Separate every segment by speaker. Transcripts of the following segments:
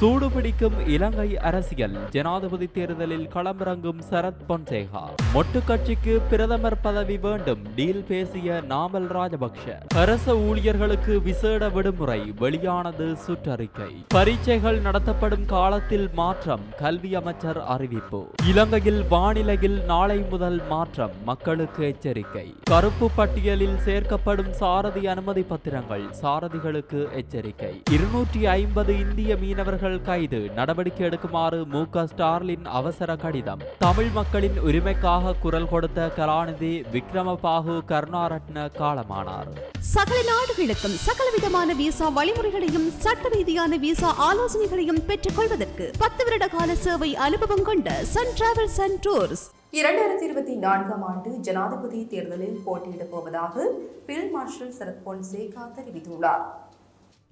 Speaker 1: சூடுபிடிக்கும் இலங்கை அரசியல். ஜனாதிபதி தேர்தலில் களமிறங்கும் சரத் பொன்சேகா. மொட்டு கட்சிக்கு பிரதமர் பதவி வேண்டும் டீல் பேசிய நாமல் ராஜபக்ஷ. அரச ஊழியர்களுக்கு விசேட விடுமுறை வெளியானது சுற்றறிக்கை. பரீட்சைகள் நடத்தப்படும் காலத்தில் மாற்றம் கல்வி அமைச்சர் அறிவிப்பு. இலங்கையில் வானிலையில் நாளை முதல் மாற்றம் மக்களுக்கு எச்சரிக்கை. கருப்பு பட்டியலில் சேர்க்கப்படும் சாரதி அனுமதி பத்திரங்கள் சாரதிகளுக்கு எச்சரிக்கை. இருநூற்றி ஐம்பது இந்திய மீனவர்கள் கைது. நடவடிக்கை எடுக்குமாறு மு. க. ஸ்டார்லின் அவசர கடிதம். தமிழ் மக்களின் உரிமைக்காக குரல் கொடுத்த கலாநிதி விக்ரமபாகு கருணாரட்ன காலமானார்.
Speaker 2: சகல நாடுகளுக்கும் சகலவிதமான விசா வழிமுறைகளையும் சட்ட ரீதியான விசா ஆலோசனைகளையும் பெற்றுக் கொள்வதற்கு பத்து வருட கால சேவை அனுபவம் கொண்ட சன் டிராவல்ஸ் அண்ட் டூர்ஸ்
Speaker 3: இரண்டாயிரத்தி இருபத்தி நான்காம் ஆண்டு ஜனாதிபதி தேர்தலில் போட்டியிடப் போவதாக பில் மார்ஷல் சரத் பொன்சேகா தெரிவித்துள்ளார்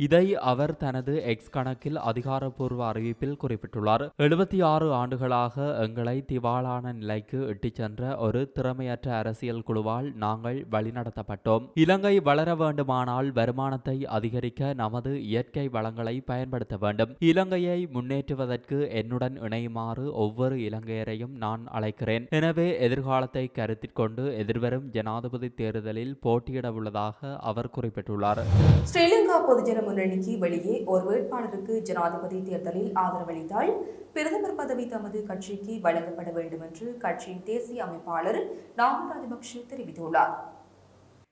Speaker 1: இதை அவர் தனது எக்ஸ் கணக்கில் அதிகாரப்பூர்வ அறிவிப்பில் குறிப்பிட்டுள்ளார். எழுபத்தி ஆறு ஆண்டுகளாக எங்களை திவாலான நிலைக்கு இட்டுச் சென்ற ஒரு திறமையற்ற அரசியல் குழுவால் நாங்கள் வழிநடத்தப்பட்டோம். இலங்கை வளர வேண்டுமானால் வருமானத்தை அதிகரிக்க நமது இயற்கை வளங்களை பயன்படுத்த வேண்டும். இலங்கையை முன்னேற்றுவதற்கு என்னுடன் இணையுமாறு ஒவ்வொரு இலங்கையரையும் நான் அழைக்கிறேன். எனவே எதிர்காலத்தை கருத்தில் கொண்டு எதிர்வரும் ஜனாதிபதி தேர்தலில் போட்டியிட உள்ளதாக அவர் குறிப்பிட்டுள்ளார்.
Speaker 3: ஸ்ரீலங்கா பொதுஜன முன்னணிக்கு வெளியே ஒரு வேட்பாளருக்கு ஜனாதிபதி தேர்தலில் ஆதரவளித்தால் பிரதமர் பதவி தமது கட்சிக்கு வழங்கப்பட வேண்டும் என்று கட்சியின் தேசிய அமைப்பாளர் நாமல் ராஜபக்ஷ தெரிவித்துள்ளார்.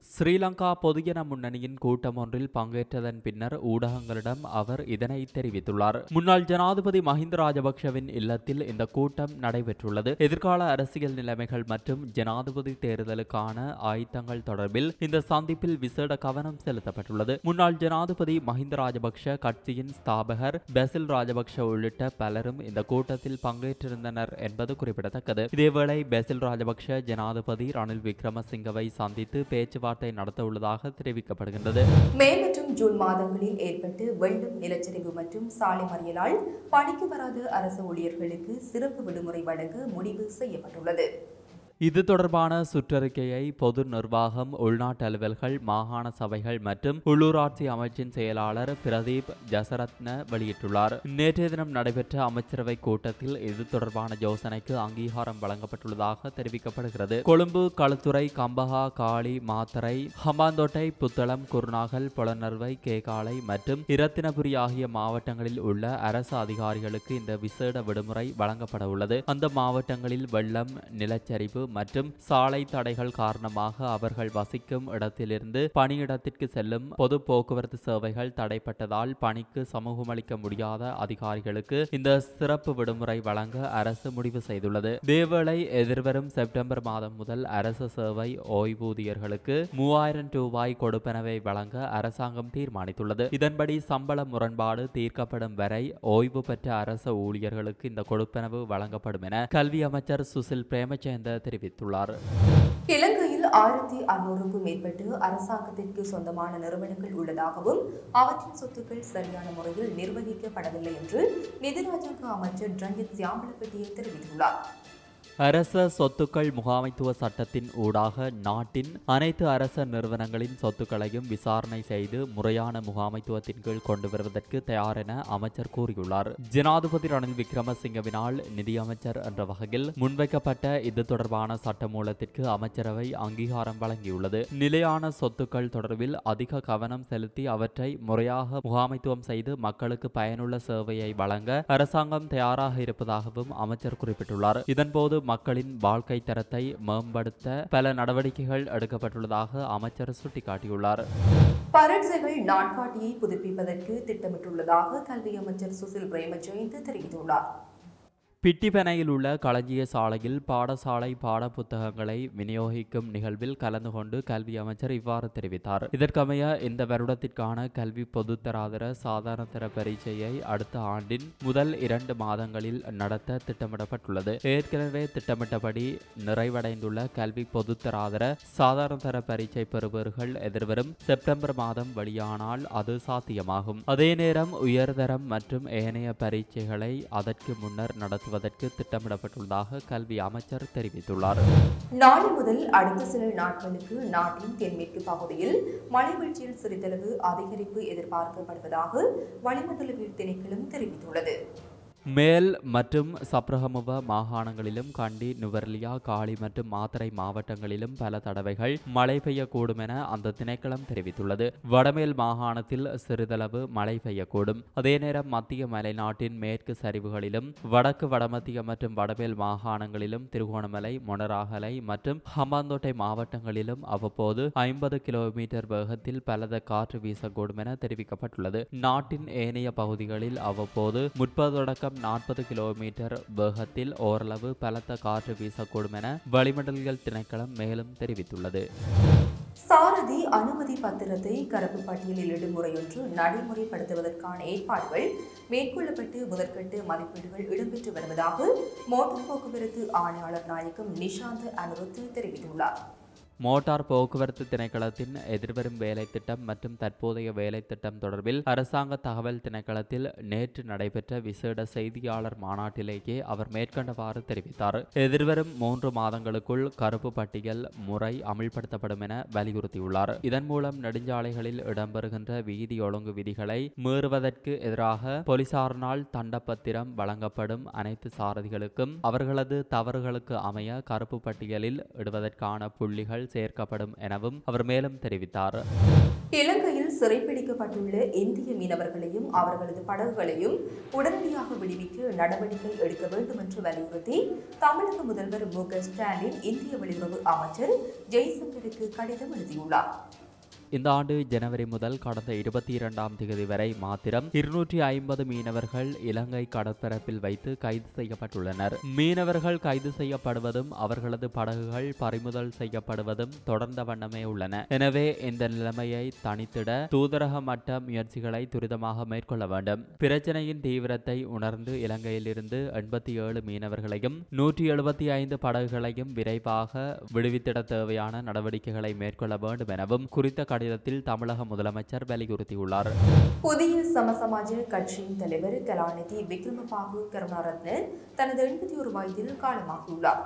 Speaker 1: ஸ்ரீலங்கா பொதுஜன முன்னணியின் கூட்டம் ஒன்றில் பங்கேற்றதன் பின்னர் ஊடகங்களிடம் அவர் இதனை தெரிவித்துள்ளார். முன்னாள் ஜனாதிபதி மஹிந்த ராஜபக்ஷவின் இல்லத்தில் இந்த கூட்டம் நடைபெற்றுள்ளது. எதிர்கால அரசியல் நிலைமைகள் மற்றும் ஜனாதிபதி தேர்தலுக்கான ஆயத்தங்கள் தொடர்பில் இந்த சந்திப்பில் விசேட கவனம் செலுத்தப்பட்டுள்ளது. முன்னாள் ஜனாதிபதி மஹிந்த ராஜபக்ஷ கட்சியின் ஸ்தாபகர் பெசில் ராஜபக்ஷ உள்ளிட்ட பலரும் இந்த கூட்டத்தில் பங்கேற்றிருந்தனர் என்பது குறிப்பிடத்தக்கது. இதேவேளை பெசில் ராஜபக்ஷ ஜனாதிபதி ரணில் விக்ரமசிங்கவை சந்தித்து பேச்சுவார்த்தை பேச்சுவார்த்தை நடத்த உள்ளதாக தெரிவிக்கப்படுகின்றது.
Speaker 3: மே மற்றும் ஜூன் மாதங்களில் ஏற்பட்டு வெள்ளம் நிலச்சரிவு மற்றும் சாலை மறியலால் பணிக்கு வராத அரசு ஊழியர்களுக்கு சிறப்பு விடுமுறை வழங்க முடிவு செய்யப்பட்டுள்ளது.
Speaker 1: இது தொடர்பான சுற்றறிக்கையை பொது நிர்வாகம் உள்நாட்டு அலுவல்கள் மாகாண சபைகள் மற்றும் உள்ளூராட்சி அமைச்சின் செயலாளர் பிரதீப் ஜசரத்ன வெளியிட்டுள்ளார். நேற்றைய தினம் நடைபெற்ற அமைச்சரவை கூட்டத்தில் இது தொடர்பான யோசனைக்கு அங்கீகாரம் வழங்கப்பட்டுள்ளதாக தெரிவிக்கப்படுகிறது. கொழும்பு களுத்துறை கம்பஹா காளி மாத்தரை ஹம்பாந்தோட்டை புத்தளம் குருநாகல் புலனர்வை கேகாலை மற்றும் இரத்தினபுரி ஆகிய மாவட்டங்களில் உள்ள அரசு அதிகாரிகளுக்கு இந்த விசேட விடுமுறை வழங்கப்பட உள்ளது அந்த மாவட்டங்களில் வெள்ளம் நிலச்சரிவு மற்றும் சாலை தடைகள் காரணமாக அவர்கள் வசிக்கும் இடத்திலிருந்து பணியிடத்திற்கு செல்லும் பொது போக்குவரத்து சேவைகள் தடைப்பட்டதால் பணிக்கு சமூகமளிக்க முடியாத அதிகாரிகளுக்கு இந்த சிறப்பு விடுமுறை வழங்க அரசு முடிவு செய்துள்ளது. தேவலை எதிர்வரும் செப்டம்பர் மாதம் முதல் அரசு சேவை ஓய்வூதியர்களுக்கு மூவாயிரம் ரூபாய் கொடுப்பனவை வழங்க அரசாங்கம் தீர்மானித்துள்ளது. இதன்படி சம்பள முரண்பாடு தீர்க்கப்படும் வரை ஓய்வு பெற்ற அரசு ஊழியர்களுக்கு இந்த கொடுப்பனவு வழங்கப்படும் என கல்வி அமைச்சர் சுசில் பிரேமச்சந்திர தெரிவித்தார் தெரிவித்துள்ளார்.
Speaker 3: இலங்கையில் ஆயிரத்தி அறுநூறுக்கும் மேற்பட்டு அரசாங்கத்திற்கு சொந்தமான நிறுவனங்கள் உள்ளதாகவும் அவற்றின் சொத்துக்கள் சரியான முறையில் நிர்வகிக்கப்படவில்லை என்று நிதி ராஜாங்க அமைச்சர் ரஞ்சித் சியாமலப்பட்டியை தெரிவித்துள்ளார்.
Speaker 1: அரச சொத்துக்கள் முகாமைத்துவ சட்டத்தின் ஊடாக நாட்டின் அனைத்து அரச நிறுவனங்களின் சொத்துக்களையும் விசாரணை செய்து முறையான முகாமைத்துவத்தின் கீழ் கொண்டு வருவதற்கு தயார் என அமைச்சர் கூறியுள்ளார். ஜனாதிபதி ரணில் விக்ரமசிங்கவினால் நிதியமைச்சர் என்ற வகையில் முன்வைக்கப்பட்ட இது தொடர்பான சட்டமூலத்திற்கு அமைச்சரவை அங்கீகாரம் வழங்கியுள்ளது. நிலையான சொத்துக்கள் தொடர்பில் அதிக கவனம் செலுத்தி அவற்றை முறையாக முகாமைத்துவம் செய்து மக்களுக்கு பயனுள்ள சேவையை வழங்க அரசாங்கம் தயாராக இருப்பதாகவும் அமைச்சர் குறிப்பிட்டுள்ளார். இதன்போது மக்களின் வாழ்க்கை தரத்தை மேம்படுத்த பல நடவடிக்கைகள் எடுக்கப்பட்டுள்ளதாக அமைச்சர் சுட்டிக்காட்டியுள்ளார்.
Speaker 3: பரட்சைகள் நாட்காட்டியை புதுப்பிப்பதற்கு திட்டமிட்டுள்ளதாக கல்வி அமைச்சர் சுசில் பிரேமஜெயந்த் தெரிவித்துள்ளார்.
Speaker 1: பிட்டிபெனையில் உள்ள களஞ்சிய சாலையில் பாடசாலை பாட புத்தகங்களை விநியோகிக்கும் நிகழ்வில் கலந்து கொண்டு கல்வி அமைச்சர் இவ்வாறு தெரிவித்தார். இதற்கமைய இந்த வருடத்திற்கான கல்வி பொதுத்தராதர சாதாரணதர பரீட்சையை அடுத்த ஆண்டின் முதல் இரண்டு மாதங்களில் நடத்த திட்டமிடப்பட்டுள்ளது. ஏற்கனவே திட்டமிட்டபடி நிறைவடைந்துள்ள கல்வி பொதுத்தராதர சாதாரணதர பரீட்சை பெறுபவர்கள் எதிர்வரும் செப்டம்பர் மாதம் வெளியானால் அது சாத்தியமாகும். அதே நேரம் உயர்தரம் மற்றும் ஏனைய பரீட்சைகளை அதற்கு முன்னர் நடத்த மாற்றுவதற்கு திட்டமிடப்பட்டுள்ளதாக கல்வி அமைச்சர் தெரிவித்துள்ளார்.
Speaker 4: நாளை முதல் அடுத்த சில நாட்களுக்கு நாட்டின் தென்மேற்கு பகுதியில் மழை வீழ்ச்சியில் சிறிதளவு அதிகரிப்பு எதிர்பார்க்கப்படுவதாக வளிமண்டலவியல் திணைக்களம் தெரிவித்துள்ளது.
Speaker 1: மேல் மற்றும் சப்ரஹமுவ மாகாணங்களிலும் கண்டி நுவர்லியா காளி மற்றும் மாத்தரை மாவட்டங்களிலும் பல தடவைகள் மழை பெய்யக்கூடும் என அந்த திணைக்களம் தெரிவித்துள்ளது. வடமேல் மாகாணத்தில் சிறிதளவு மழை பெய்யக்கூடும். அதே நேரம் மத்திய மலைநாட்டின் மேற்கு சரிவுகளிலும் வடக்கு வடமத்திய மற்றும் வடமேல் மாகாணங்களிலும் திருகோணமலை மொனராகலை மற்றும் ஹம்பாந்தோட்டை மாவட்டங்களிலும் அவ்வப்போது ஐம்பது கிலோமீட்டர் வேகத்தில் பலத காற்று வீசக்கூடும் என தெரிவிக்கப்பட்டுள்ளது. நாட்டின் ஏனைய பகுதிகளில் அவ்வப்போது முற்பதொடக்க தொடக்கம் நாற்பது கிலோமீட்டர் வேகத்தில் ஓரளவு பலத்த காற்று வீசக்கூடும் என வளிமண்டலியல் திணைக்களம் மேலும் தெரிவித்துள்ளது.
Speaker 4: சாரதி அனுமதி பத்திரத்தை கருப்பு பட்டியலில் இடுமுறையொன்று நடைமுறைப்படுத்துவதற்கான ஏற்பாடுகள் மேற்கொள்ளப்பட்டு முதற்கட்டு மதிப்பீடுகள் இடம்பெற்று வருவதாக மோட்டார் போக்குவரத்து ஆணையாளர் நாயகம் நிஷாந்த் அனுருத் தெரிவித்துள்ளார்.
Speaker 1: மோட்டார் போக்குவரத்து திணைக்களத்தின் எதிர்வரும் வேலை திட்டம் மற்றும் தற்போதைய வேலை திட்டம் தொடர்பில் அரசாங்க தகவல் திணைக்களத்தில் நேற்று நடைபெற்ற விசேட செய்தியாளர் மாநாட்டிலேயே அவர் மேற்கண்டவாறு தெரிவித்தார். எதிர்வரும் மூன்று மாதங்களுக்குள் கருப்பு பட்டியல் முறை அமல்படுத்தப்படும் என வலியுறுத்தியுள்ளார். இதன் மூலம் நெடுஞ்சாலைகளில் இடம்பெறுகின்ற வீதி ஒழுங்கு விதிகளை மீறுவதற்கு எதிராக போலீசாரினால் தண்டப்பத்திரம் வழங்கப்படும் அனைத்து சாரதிகளுக்கும் அவர்களது தவறுகளுக்கு அமைய கருப்பு பட்டியலில் இடுவதற்கான புள்ளிகள் சேர்க்கப்படும் எனவும் அவர் மேலும் தெரிவித்தார்.
Speaker 4: இலங்கையில் சிறைப்பிடிக்கப்பட்டுள்ள இந்திய மீனவர்களையும் அவர்களது படகுகளையும் உடனடியாக விடுவிக்க நடவடிக்கை எடுக்க வேண்டும் என்று வலியுறுத்தி தமிழக முதல்வர் மு க ஸ்டாலின் இந்திய வெளியுறவு அமைச்சர் ஜெய்சங்கருக்கு கடிதம் எழுதியுள்ளார்.
Speaker 1: இந்த ஆண்டு ஜனவரி முதல் கடந்த இருபத்தி இரண்டாம் தேதி வரை மாத்திரம் இருநூற்றி ஐம்பது மீனவர்கள் இலங்கை கடற்பரப்பில் வைத்து கைது செய்யப்பட்டுள்ளனர். மீனவர்கள் கைது செய்யப்படுவதும் அவர்களது படகுகள் பறிமுதல் செய்யப்படுவதும் தொடர்ந்த வண்ணமே உள்ளன. எனவே இந்த நிலைமையை தணித்திட தூதரக மட்ட முயற்சிகளை துரிதமாக மேற்கொள்ள வேண்டும். பிரச்சனையின் தீவிரத்தை உணர்ந்து இலங்கையிலிருந்து எண்பத்தி ஏழு மீனவர்களையும் நூற்றி எழுபத்தி ஐந்து படகுகளையும் விரைவாக விடுவித்திட தேவையான நடவடிக்கைகளை மேற்கொள்ள வேண்டும் எனவும் குறித்த கடிதத்தில் தமிழக முதலமைச்சர் வலியுறுத்தியுள்ளார்.
Speaker 4: புதிய சமசமாஜ கட்சியின் தலைவர் கலாநிதி விக்ரமபாகு கருணாரத்ன தனது எண்பத்தி ஒரு வயதில் காலமாகியுள்ளார்.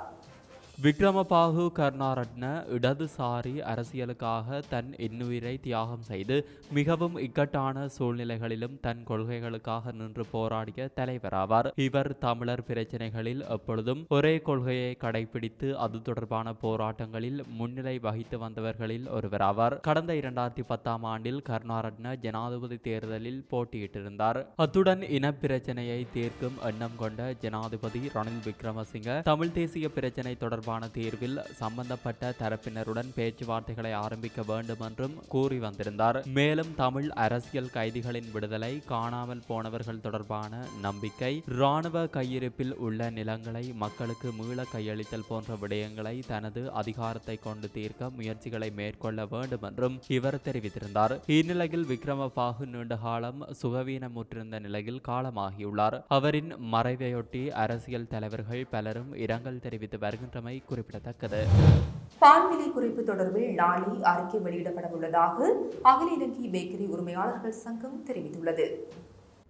Speaker 1: விக்ரமபாகு கருணாரட்ன இடதுசாரி அரசியலுக்காக தன் இன்னுயிரை தியாகம் செய்து மிகவும் இக்கட்டான சூழ்நிலைகளிலும் தன் கொள்கைகளுக்காக நின்று போராடிய தலைவராவார் இவர் தமிழர் பிரச்சனைகளில் எப்பொழுதும் ஒரே கொள்கையை கடைபிடித்து அது தொடர்பான போராட்டங்களில் முன்னிலை வகித்து வந்தவர்களில் ஒருவராவார் கடந்த இரண்டாயிரத்தி பத்தாம் ஆண்டில் கருணாரட்ன ஜனாதிபதி தேர்தலில் போட்டியிட்டிருந்தார். அத்துடன் இன பிரச்சனையை தீர்க்கும் எண்ணம் கொண்ட ஜனாதிபதி ரணில் விக்ரமசிங்க தமிழ் தேசிய பிரச்சனை தொடர்பான தீர்வில் சம்பந்தப்பட்ட தரப்பினருடன் பேச்சுவார்த்தைகளை ஆரம்பிக்க வேண்டும் என்றும் கூறி வந்திருந்தார். மேலும் தமிழ் அரசியல் கைதிகளின் விடுதலை காணாமல் போனவர்கள் தொடர்பான நம்பிக்கை இராணுவ கையிருப்பில் உள்ள நிலங்களை மக்களுக்கு மீள கையளித்தல் போன்ற விடயங்களை தனது அதிகாரத்தை கொண்டு தீர்க்க முயற்சிகளை மேற்கொள்ள வேண்டும் என்றும் இவர் தெரிவித்திருந்தார். இந்நிலையில் விக்ரமபாகு நீண்ட காலம் சுகவீனமுற்றிருந்த நிலையில் காலமாகியுள்ளார். அவரின் மறைவையொட்டி அரசியல் தலைவர்கள் பலரும் இரங்கல் தெரிவித்து வருகின்றமை குறிப்பிடத்தக்கது.
Speaker 4: பால்விலை குறைப்பு தொடர்பில் நாளை அறிக்கை வெளியிடப்பட உள்ளதாக அகில இலங்கை பேக்கரி உரிமையாளர்கள் சங்கம் தெரிவித்துள்ளது.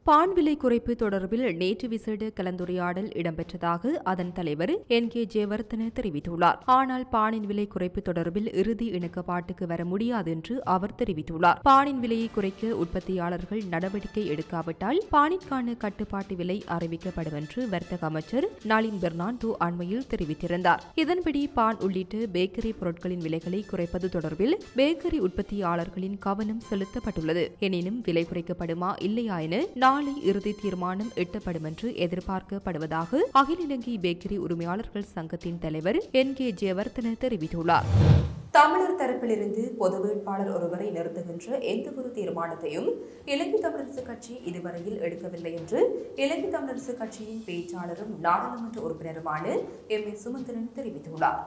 Speaker 3: பான் விலை குறைப்பு தொடர்பில் நேற்று விசேட கலந்துரையாடல் இடம்பெற்றதாக அதன் தலைவர் என் கே ஜெயவர்தன தெரிவித்துள்ளார். ஆனால் பானின் விலை குறைப்பு தொடர்பில் இறுதி இணக்கப்பாட்டுக்கு வர முடியாது என்று அவர் தெரிவித்துள்ளார். பானின் விலையை குறைக்க உற்பத்தியாளர்கள் நடவடிக்கை எடுக்காவிட்டால் பானிற்கான கட்டுப்பாட்டு விலை அறிவிக்கப்படும் என்று வர்த்தக அமைச்சர் நளின் பெர்னாண்டோ அண்மையில் தெரிவித்திருந்தார். இதன்படி பான் உள்ளிட்ட பேக்கரி பொருட்களின் விலைகளை குறைப்பது தொடர்பில் பேக்கரி உற்பத்தியாளர்களின் கவனம் செலுத்தப்பட்டுள்ளது. எனினும் விலை குறைக்கப்படுமா இல்லையா என நாளை இறுதி தீர்மானம் எட்டப்படும் என்று எதிர்பார்க்கப்படுவதாக அகில இலங்கை பேக்கரி உரிமையாளர்கள் சங்கத்தின் தலைவர் என். கே. ஜெயவர்தன தெரிவித்துள்ளார்.
Speaker 4: தமிழர் தரப்பிலிருந்து பொது வேட்பாளர் ஒருவரை நிறுத்துகின்ற எந்தவொரு தீர்மானத்தையும் இலங்கை தமிழரசு கட்சி இதுவரையில் எடுக்கவில்லை என்று இலங்கை தமிழரசு கட்சியின் பேச்சாளரும் நாடாளுமன்ற உறுப்பினருமான எம். ஏ சுமந்திரன் தெரிவித்துள்ளார்.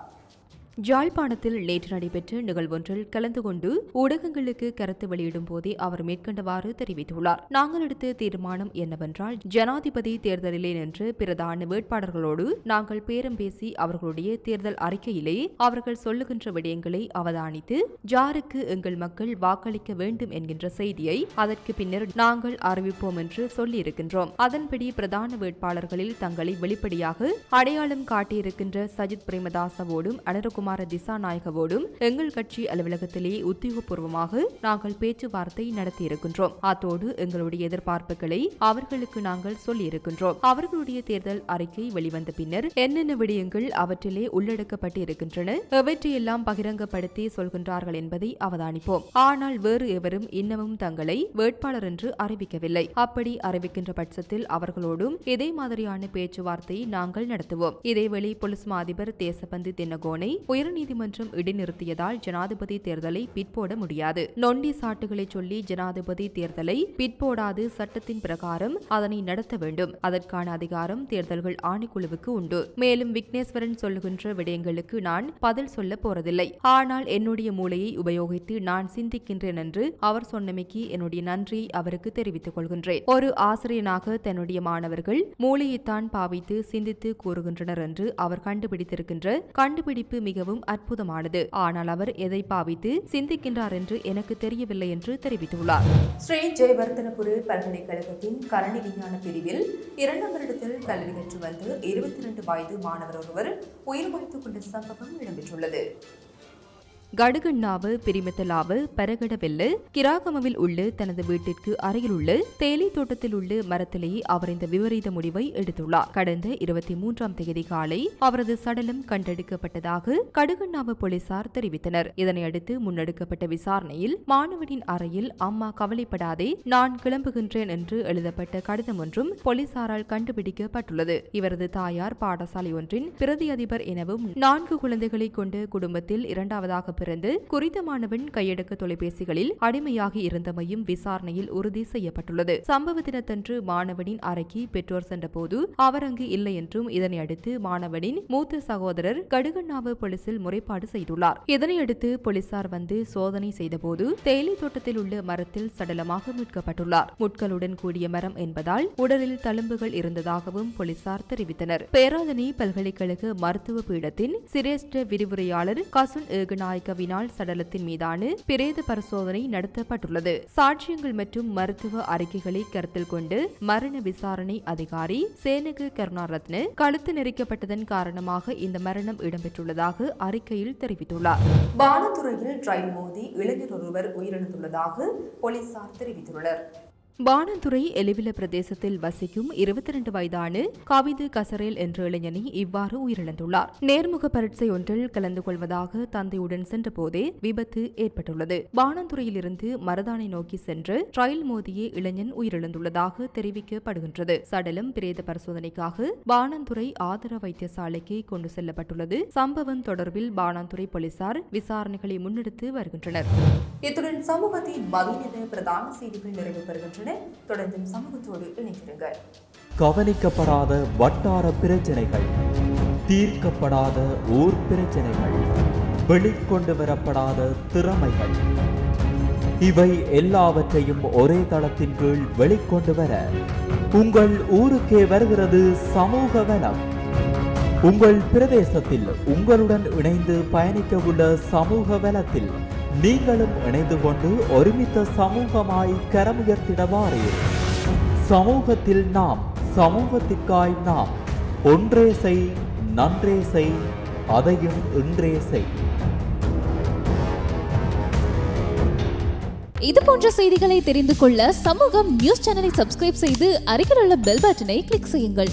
Speaker 3: ஜாழ்ப்பாணத்தில் நேற்று நடைபெற்ற நிகழ்வொன்றில் கலந்து கொண்டு ஊடகங்களுக்கு கருத்து வெளியிடும் போதே அவர் மேற்கண்டவாறு தெரிவித்துள்ளார். நாங்கள் எடுத்த தீர்மானம் என்னவென்றால் ஜனாதிபதி தேர்தலிலே நின்று பிரதான வேட்பாளர்களோடு நாங்கள் பேரம் பேசி அவர்களுடைய தேர்தல் அறிக்கையிலே அவர்கள் சொல்லுகின்ற விடயங்களை அவதானித்து ஜாருக்கு எங்கள் மக்கள் வாக்களிக்க வேண்டும் என்கின்ற செய்தியை அதற்கு பின்னர் நாங்கள் அறிவிப்போம் என்று சொல்லியிருக்கின்றோம். அதன்படி பிரதான வேட்பாளர்களில் தங்களை வெளிப்படையாக அடையாளம் காட்டியிருக்கின்ற சஜித் பிரேமதாசவோடும் அனரகுமார திசாநாயகவோடும் எங்கள் கட்சி அலுவலகத்திலேயே உத்தியோகபூர்வமாக நாங்கள் பேச்சுவார்த்தை நடத்தியிருக்கின்றோம். அத்தோடு எங்களுடைய எதிர்பார்ப்புகளை அவர்களுக்கு நாங்கள் சொல்லியிருக்கின்றோம். அவர்களுடைய தேர்தல் அறிக்கை வெளிவந்த பின்னர் என்னென்ன விடயங்கள் அவற்றிலே உள்ளடக்கப்பட்டு இருக்கின்றன எவற்றையெல்லாம் பகிரங்கப்படுத்தி சொல்கின்றார்கள் என்பதை அவதானிப்போம். ஆனால் வேறு எவரும் இன்னமும் தங்களை வேட்பாளர் என்று அறிவிக்கவில்லை. அப்படி அறிவிக்கின்ற பட்சத்தில் அவர்களோடும் இதே மாதிரியான பேச்சுவார்த்தையை நாங்கள் நடத்துவோம். இதேவேளை போலீஸ் அதிபர் தேசபந்து தென்னகோனை உயர்நீதிமன்றம் இடைநிறுத்தியதால் ஜனாதிபதி தேர்தலை பிற்போட முடியாது. நொண்டி சாட்டுகளை சொல்லி ஜனாதிபதி தேர்தலை பிற்போடாது சட்டத்தின் பிரகாரம் அதனை நடத்த வேண்டும். அதற்கான அதிகாரம் தேர்தல்கள் ஆணைக்குழுவுக்கு உண்டு. மேலும் விக்னேஸ்வரன் சொல்லுகின்ற விடயங்களுக்கு நான் பதில் சொல்ல போறதில்லை. ஆனால் என்னுடைய மூளையை உபயோகித்து நான் சிந்திக்கின்றேன் என்று அவர் சொன்னமைக்கு என்னுடைய நன்றியை அவருக்கு தெரிவித்துக் கொள்கின்றேன். ஒரு ஆசிரியனாக தன்னுடைய மாணவர்கள் மூளையைத்தான் பாவித்து சிந்தித்து கூறுகின்றனர் என்று அவர் கண்டுபிடித்திருக்கின்ற கண்டுபிடிப்பு மிகவும் அற்புதமானது. ஆனால் அவர் எதை பாவித்து சிந்திக்கின்றார் என்று எனக்கு தெரியவில்லை என்று தெரிவித்துள்ளார்.
Speaker 4: ஸ்ரீ ஜெயவர்தனபுரி பல்கலைக்கழகத்தின் கரணி விஞ்ஞான பிரிவில் இரண்டாம் வருடத்தில் கல்வி கற்று வந்து இருபத்தி இரண்டு வயது மாணவர் ஒருவர் உயிர் மாய்த்துக் கொண்ட சம்பவம் இடம்பெற்றுள்ளது.
Speaker 3: கடுகண்ணாவு பிரிமத்தலாவு பரகடவெல்ல கிராகமவில் உள்ள தனது வீட்டிற்கு அருகிலுள்ள தேயிலை தோட்டத்தில் உள்ள மரத்திலேயே அவர் இந்த விபரீத முடிவை எடுத்துள்ளார். கடந்த இருபத்தி மூன்றாம் தேதி காலை அவரது சடலம் கண்டெடுக்கப்பட்டதாக கடுகண்ணாவு போலீசார் தெரிவித்தனர். இதனையடுத்து முன்னெடுக்கப்பட்ட விசாரணையில் மாணவனின் அறையில் அம்மா கவலைப்படாதே நான் கிளம்புகின்றேன் என்று எழுதப்பட்ட கடிதம் ஒன்றும் போலீசாரால் கண்டுபிடிக்கப்பட்டுள்ளது. இவரது தாயார் பாடசாலை ஒன்றின் பிரதி அதிபர் எனவும் நான்கு குழந்தைகளை கொண்ட குடும்பத்தில் இரண்டாவதாக பிறந்து குறித்த மாணவன் கையடக்க தொலைபேசிகளில் அடிமையாகி இருந்தமையும் விசாரணையில் உறுதி செய்யப்பட்டுள்ளது. சம்பவ தினத்தன்று மாணவனின் அறைக்கு பெற்றோர் சென்றபோது அவர் அங்கு இல்லை என்றும் இதனை அடுத்து மாணவனின் மூத்த சகோதரர் கடுகண்ணாவு போலீசில் முறைப்பாடு செய்துள்ளார். இதனையடுத்து போலீசார் வந்து சோதனை செய்தபோது தேயிலை தோட்டத்தில் உள்ள மரத்தில் சடலமாக மீட்கப்பட்டுள்ளார். முட்களுடன் கூடிய மரம் என்பதால் உடலில் தழும்புகள் இருந்ததாகவும் போலீசார் தெரிவித்தனர். பேராதனை பல்கலைக்கழக மருத்துவ பீடத்தின் சிரேஷ்ட விரிவுரையாளர் கசுன் ஏகநாயக்கவினால் சடலத்தின் மீதான பிரேத பரிசோதனை நடத்தப்பட்டுள்ளது. சாட்சியங்கள் மற்றும் மருத்துவ அறிக்கைகளை கருத்தில் கொண்டு மரண விசாரணை அதிகாரி சேனகு கருணாரத்ன கழுத்து நெரிக்கப்பட்டதன் காரணமாக இந்த மரணம் இடம்பெற்றுள்ளதாக அறிக்கையில் தெரிவித்துள்ளார்.
Speaker 4: பானதுறையில் ரயில் மோதி இளைஞர் ஒருவர் உயிரிழந்துள்ளதாக போலீசார் தெரிவித்துள்ளனர்.
Speaker 3: பானந்துறை எலிவில பிரதேசத்தில் வசிக்கும் இருபத்தி ரெண்டு வயதான கவிது கசரேல் என்ற இளைஞனி இவ்வாறு உயிரிழந்துள்ளார். நேர்முக பரீட்சை ஒன்றில் கலந்து கொள்வதாக தந்தையுடன் சென்றபோதே விபத்து ஏற்பட்டுள்ளது. பானந்துறையிலிருந்து மரதானை நோக்கி சென்று ரயில் மோதிய இளைஞன் உயிரிழந்துள்ளதாக தெரிவிக்கப்படுகின்றது. சடலம் பிரேத பரிசோதனைக்காக பானந்துறை ஆதர வைத்தியசாலைக்கு கொண்டு செல்லப்பட்டுள்ளது. சம்பவம் தொடர்பில் பானாந்துறை போலீசார் விசாரணைகளை முன்னெடுத்து வருகின்றனர்.
Speaker 4: இத்துடன் சமூகத்தின் மதிய பிரதான செய்திகள் நிறைவு பெறுகின்றன. தொடர்ந்தும் சமூகத்தோடு இணைந்திருங்கள்.
Speaker 1: கவனிக்கப்படாத வட்டார பிரச்சனைகள் தீர்க்கப்படாத ஊர் பிரச்சனைகள் வெளிக்கொண்டு வரப்படாத திறமைகள் இவை எல்லாவற்றையும் ஒரே தளத்தின் கீழ் வெளிக்கொண்டு வர உங்கள் ஊருக்கே வருகிறது சமூக வனம் உங்கள் பிரதேசத்தில் உங்களுடன் இணைந்து பயணிக்க உள்ள சமூக வலத்தில் நீங்களும் இணைந்து கொண்டு ஒருமித்த சமூகமாய் கரமுயர்த்திடவாறு. சமூகத்தில் நாம் சமூகத்திற்காய் நாம் ஒன்றே செய் நன்றே செய் அதையும் இன்றே செய்.
Speaker 5: இது போன்ற செய்திகளை தெரிந்து கொள்ள சமூகம் நியூஸ் சேனலை சப்ஸ்கிரைப் செய்து அருகில் உள்ள பெல் பட்டனை கிளிக் செய்யுங்கள்.